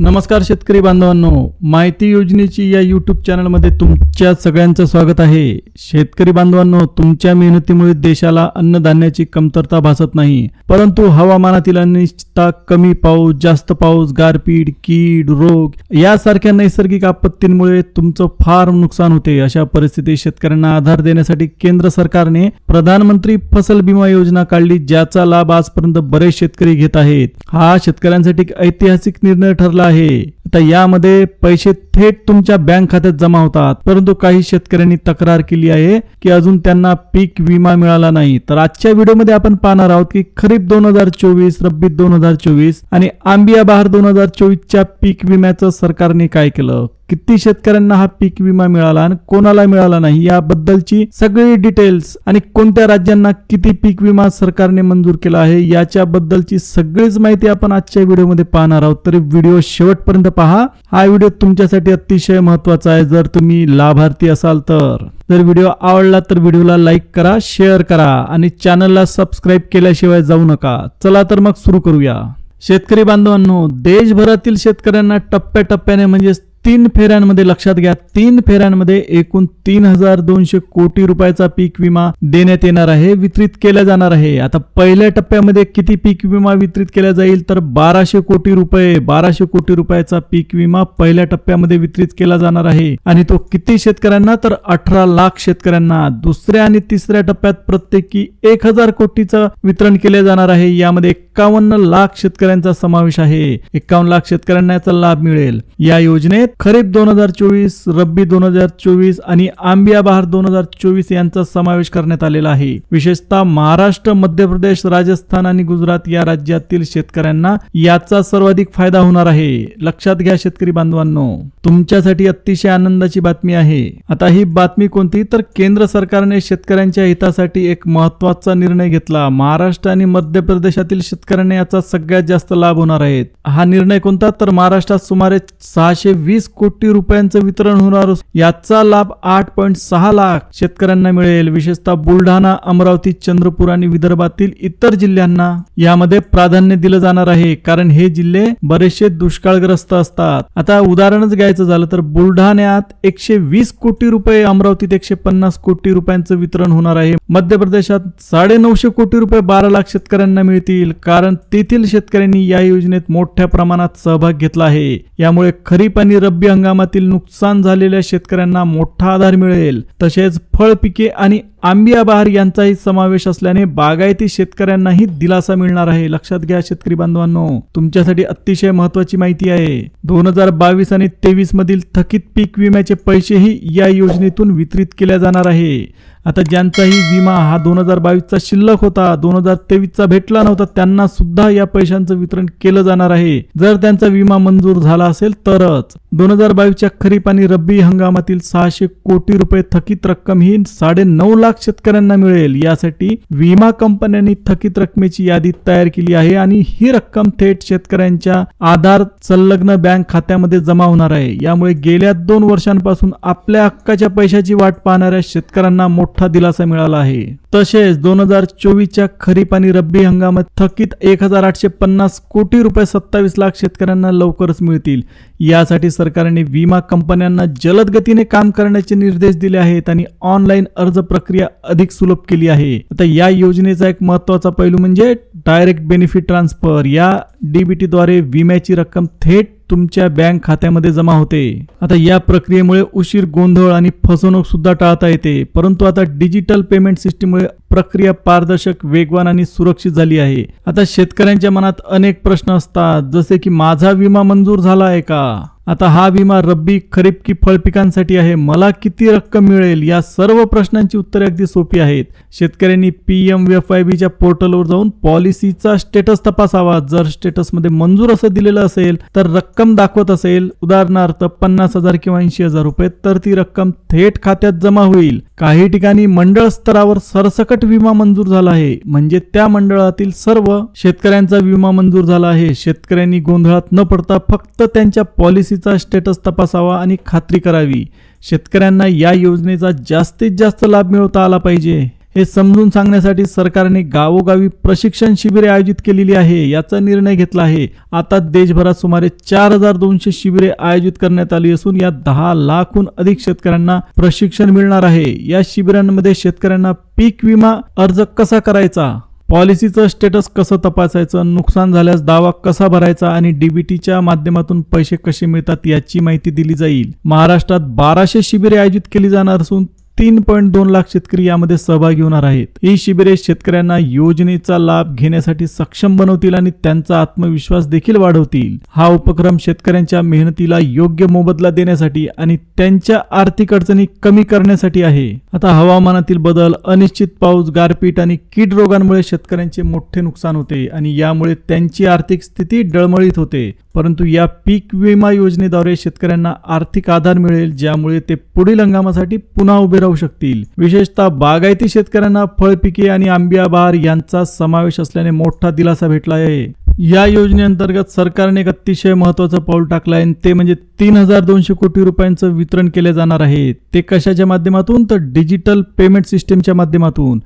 नमस्कार शेतकरी बांधवांनो माहिती योजनेची या यूट्यूब चॅनलमध्ये तुमच्या सगळ्यांचं स्वागत आहे. शेतकरी बांधवांनो तुमच्या मेहनतीमुळे देशाला अन्नधान्याची कमतरता भासत नाही परंतु हवामानातील अनिश्चितता कमी पाऊस जास्त पाऊस गारपीट कीड रोग यासारख्या नैसर्गिक आपत्तींमुळे तुमचं फार नुकसान होते. अशा परिस्थितीत शेतकऱ्यांना आधार देण्यासाठी केंद्र सरकारने प्रधानमंत्री फसल विमा योजना काढली ज्याचा लाभ आजपर्यंत बरेच शेतकरी घेत आहेत. हा शेतकऱ्यांसाठी एक ऐतिहासिक निर्णय ठरला आहे तर यामध्ये पैसे थेट तुमच्या बँक खात्यात जमा होतात. परंतु काही शेतकऱ्यांनी तक्रार केली आहे की अजून त्यांना पीक विमा मिळाला नाही. तर आजच्या व्हिडिओमध्ये आपण पाहणार आहोत की खरीप दोन हजार चोवीस रब्बी दोन हजार चोवीस आणि आंबिया बहार दोन हजार चोवीसच्या पीक विम्याचं सरकारने काय केलं? किती शेतकऱ्यांना हा पीक विमा मिळाला आणि कोणाला मिळाला नाही? याबद्दलची सगळी डिटेल्स आणि कोणत्या राज्यांना किती पीक विमा सरकारने मंजूर केला आहे याच्याबद्दलची सगळीच माहिती आपण आजच्या व्हिडिओमध्ये पाहणार आहोत. तरी व्हिडिओ शेवटपर्यंत पहा. हा व्हिडिओ तुमच्यासाठी अतिशय महत्त्वाचा आहे. जर तुम्ही लाभार्थी असाल तर. जर व्हिडिओ आवडला तर व्हिडिओला लाईक करा शेअर करा आणि चॅनलला सबस्क्राईब केल्याशिवाय जाऊ नका. चला तर मग सुरू करूया. शेतकरी बांधवांनो देशभरातील शेतकऱ्यांना टप्प्याटप्प्याने म्हणजे तीन फेऱ्यांमध्ये लक्षात घ्या. तीन फेऱ्यांमध्ये एकूण तीन हजार दोनशे कोटी रुपयाचा पीक विमा देण्यात येणार आहे वितरित केला जाणार आहे. आता पहिल्या टप्प्यामध्ये किती पीक विमा वितरित केला जाईल? तर बाराशे कोटी रुपये बाराशे कोटी रुपयाचा पीक विमा पहिल्या टप्प्यामध्ये वितरित केला जाणार आहे. आणि तो किती शेतकऱ्यांना? तर अठरा लाख शेतकऱ्यांना. दुसऱ्या आणि तिसऱ्या टप्प्यात प्रत्येकी एक हजार कोटीचं वितरण केले जाणार आहे. यामध्ये एक्कावन्न लाख शेतकऱ्यांचा समावेश आहे. एक्कावन्न लाख शेतकऱ्यांना याचा लाभ मिळेल. या योजनेत खरीप दोन हजार चोवीस रब्बी दोन हजार चोवीस आणि आंबिया बहार दोन हजार चोवीस यांचा समावेश करण्यात आलेला आहे. विशेषतः महाराष्ट्र मध्य प्रदेश राजस्थान आणि गुजरात या राज्यातील शेतकऱ्यांना याचा सर्वाधिक फायदा होणार आहे. लक्षात घ्या शेतकरी बांधवांनो. तुमच्यासाठी अतिशय आनंदाची बातमी आहे. आता ही बातमी कोणती? तर केंद्र सरकारने शेतकऱ्यांच्या हितासाठी एक महत्त्वाचा निर्णय घेतला. महाराष्ट्र आणि मध्य प्रदेशातील शेतकऱ्यांना याचा सगळ्यात जास्त लाभ होणार आहे. हा निर्णय कोणता? तर महाराष्ट्रात सुमारे सहाशे वीस कोटी रुपयांचं वितरण होणार याचा लाभ आठ पॉईंट सहा लाख शेतकऱ्यांना मिळेल. विशेषतः बुलढाणा अमरावती चंद्रपूर आणि विदर्भातील इतर जिल्ह्यांना यामध्ये प्राधान्य दिलं जाणार आहे कारण हे जिल्हे बरेचसे दुष्काळग्रस्त असतात. आता उदाहरणच घ्यायचं झालं तर बुलढाण्यात एकशे वीस कोटी रुपये अमरावतीत एकशे पन्नास कोटी रुपयांचं वितरण होणार आहे. मध्य प्रदेशात साडे नऊशे कोटी रुपये बारा लाख शेतकऱ्यांना मिळतील कारण तेथील शेतकऱ्यांनी या योजनेत मोठ्या प्रमाणात सहभाग घेतला आहे. यामुळे खरीप आणि रब्बी हंगामातील नुकसान झालेल्या शेतकऱ्यांना मोठा आधार मिळेल. तसेच फळ पिके आणि आंबिया बहार यांचाही समावेश असल्याने बागायती शेतकऱ्यांनाही दिलासा मिळणार आहे. लक्षात घ्या शेतकरी बांधवांनो तुमच्यासाठी अतिशय महत्वाची माहिती आहे. दोन हजार बावीस आणि तेवीस मधील थकीत पीक विम्याचे पैसेही या योजनेतून वितरित केल्या जाणार आहे. आता ज्यांचाही विमा हा दोन हजार बावीसचा शिल्लक होता दोन हजार तेवीसचा भेटला नव्हता त्यांना सुद्धा या पैशांचं वितरण केलं जाणार आहे. जर त्यांचा विमा मंजूर झाला असेल तरच. दोन हजार बावीसच्या खरीप आणि रब्बी हंगामातील सहाशे कोटी रुपये थकीत रक्कम ही साडे नऊ लाख शेतकऱ्यांना मिळेल यासाठी विमा कंपन्यांनी थकीत रकमेची यादी तयार केली आहे आणि ही रक्कम थेट शेतकऱ्यांच्या आधार संलग्न बँक खात्यामध्ये जमा होणार आहे. यामुळे गेल्या दोन वर्षांपासून आपल्या हक्काच्या पैशाची वाट पाहणाऱ्या शेतकऱ्यांना मोठा दिलासा मिळाला आहे. तसेच दोन हजार चोवीसच्या खरीप आणि रब्बी हंगामात थकीत एक हजार आठशे पन्नास कोटी रुपये सत्तावीस लाख शेतकऱ्यांना लवकरच मिळतील. यासाठी सरकारने विमा कंपन्यांना जलद गतीने काम करण्याचे निर्देश दिले आहेत आणि ऑनलाईन अर्ज प्रक्रिया अधिक सुलभ केली आहे. आता या योजनेचा एक महत्त्वाचा पैलू म्हणजे डायरेक्ट बेनिफिट ट्रान्सफर या डीबीटी द्वारे विम्याची रक्कम थेट तुमच्या बँक खात्यामध्ये जमा होते. आता या प्रक्रियेमुळे उशीर गोंधळ आणि फसवणूक सुद्धा टाळता येते. परंतु आता डिजिटल पेमेंट सिस्टीममुळे प्रक्रिया पारदर्शक वेगवान आणि सुरक्षित झाली आहे. आता शेतकऱ्यांच्या मनात अनेक प्रश्न असतात जसे की माझा विमा मंजूर झाला आहे का? आता हा विमा रब्बी खरीप की फळ पिकांसाठी आहे मला किती रक्कम मिळेल? या सर्व प्रश्नांची उत्तरे अगदी सोपी आहेत. शेतकऱ्यांनी पी एम एफ आय बीच्या पोर्टलवर जाऊन पॉलिसीचा स्टेटस तपासावा. जर स्टेटसमध्ये मंजूर असं दिलेलं असेल तर रक्कम दाखवत असेल उदाहरणार्थ पन्नास हजार किंवा ऐंशी हजार रुपये तर ती रक्कम थेट खात्यात जमा होईल. काही ठिकाणी मंडळ स्तरावर सरसकट विमा मंजूर झाला आहे. म्हणजे त्या मंडळातील सर्व शेतकऱ्यांचा विमा मंजूर झाला आहे. शेतकऱ्यांनी गोंधळात न पडता फक्त त्यांच्या पॉलिसीचा स्टेटस तपासावा आणि खात्री करावी. शेतकऱ्यांना या योजनेचा जास्तीत जास्त लाभ मिळवता आला पाहिजे. हे समजून सांगण्यासाठी सरकारने गावोगावी प्रशिक्षण शिबिरे आयोजित केलेली आहे याचा निर्णय घेतला आहे. आता देशभरात सुमारे चार हजार दोनशे शिबिरे आयोजित करण्यात आली असून या दहा लाखहून अधिक शेतकऱ्यांना प्रशिक्षण मिळणार आहे. या शिबिरांमध्ये शेतकऱ्यांना पीक विमा अर्ज कसा करायचा पॉलिसीचं स्टेटस कसं तपासायचं नुकसान झाल्यास दावा कसा भरायचा आणि डीबीटीच्या माध्यमातून पैसे कसे मिळतात याची माहिती दिली जाईल. महाराष्ट्रात बाराशे शिबिरे आयोजित केली जाणार असून तीन पॉईंट दोन लाख शेतकरी यामध्ये सहभागी होणार आहेत. ही शिबिरे शेतकऱ्यांना योजनेचा लाभ घेण्यासाठी सक्षम बनवतील आणि त्यांचा आत्मविश्वास देखील वाढवतील. हा उपक्रम शेतकऱ्यांच्या मेहनतीला योग्य मोबदला देण्यासाठी आणि त्यांच्या आर्थिक अडचणी कमी करण्यासाठी आहे. आता हवामानातील बदल अनिश्चित पाऊस गारपीट आणि कीड रोगांमुळे शेतकऱ्यांचे मोठे नुकसान होते आणि यामुळे त्यांची आर्थिक स्थिती डळमळीत होते. परंतु या पीक विमा योजनेद्वारे शेतकऱ्यांना आर्थिक आधार मिळेल ज्यामुळे ते पुढील हंगामासाठी पुन्हा उभे राहू शकतील. विशेषतः बागायती शेतकऱ्यांना फळपिके आणि आंबिया बहार यांचा समावेश असल्याने मोठा दिलासा भेटला आहे. या योजनेअंतर्गत सरकारने एक अतिशय महत्वाचं पाऊल टाकलं आहे ते म्हणजे तीन हजार दोनशे कोटी रुपयांचं वितरण केले जाणार आहे. ते कशाच्या माध्यमातून? तर डिजिटल पेमेंट सिस्टीमच्या माध्यमातून.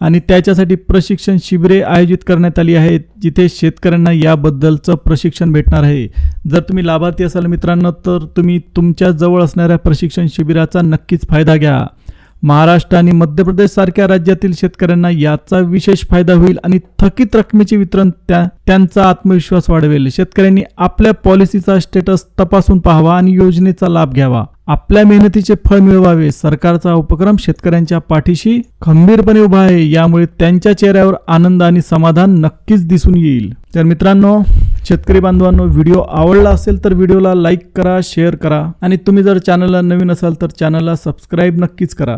आणि त्याच्यासाठी प्रशिक्षण शिबिरे आयोजित करण्यात आली आहेत जिथे शेतकऱ्यांना याबद्दलचं प्रशिक्षण भेटणार आहे. जर तुम्ही लाभार्थी असाल मित्रांनो तर तुम्ही तुमच्या जवळ असणाऱ्या प्रशिक्षण शिबिराचा नक्कीच फायदा घ्या. महाराष्ट्र आणि मध्य प्रदेश सारख्या राज्यातील शेतकऱ्यांना याचा विशेष फायदा होईल आणि थकीत रकमेचे वितरण त्या त्यांचा आत्मविश्वास वाढवेल. शेतकऱ्यांनी आपल्या पॉलिसीचा स्टेटस तपासून पाहावा आणि योजनेचा लाभ घ्यावा. आपल्या मेहनतीचे फळ मिळवावे. सरकारचा उपक्रम शेतकऱ्यांच्या पाठीशी खंबीरपणे उभा आहे. यामुळे त्यांच्या चेहऱ्यावर आनंद आणि समाधान नक्कीच दिसून येईल. तर मित्रांनो शेतकरी बांधवांनो व्हिडिओ आवडला असेल तर व्हिडिओला लाईक करा शेअर करा आणि तुम्ही जर चॅनलला नवीन असाल तर चॅनलला सबस्क्राईब नक्कीच करा.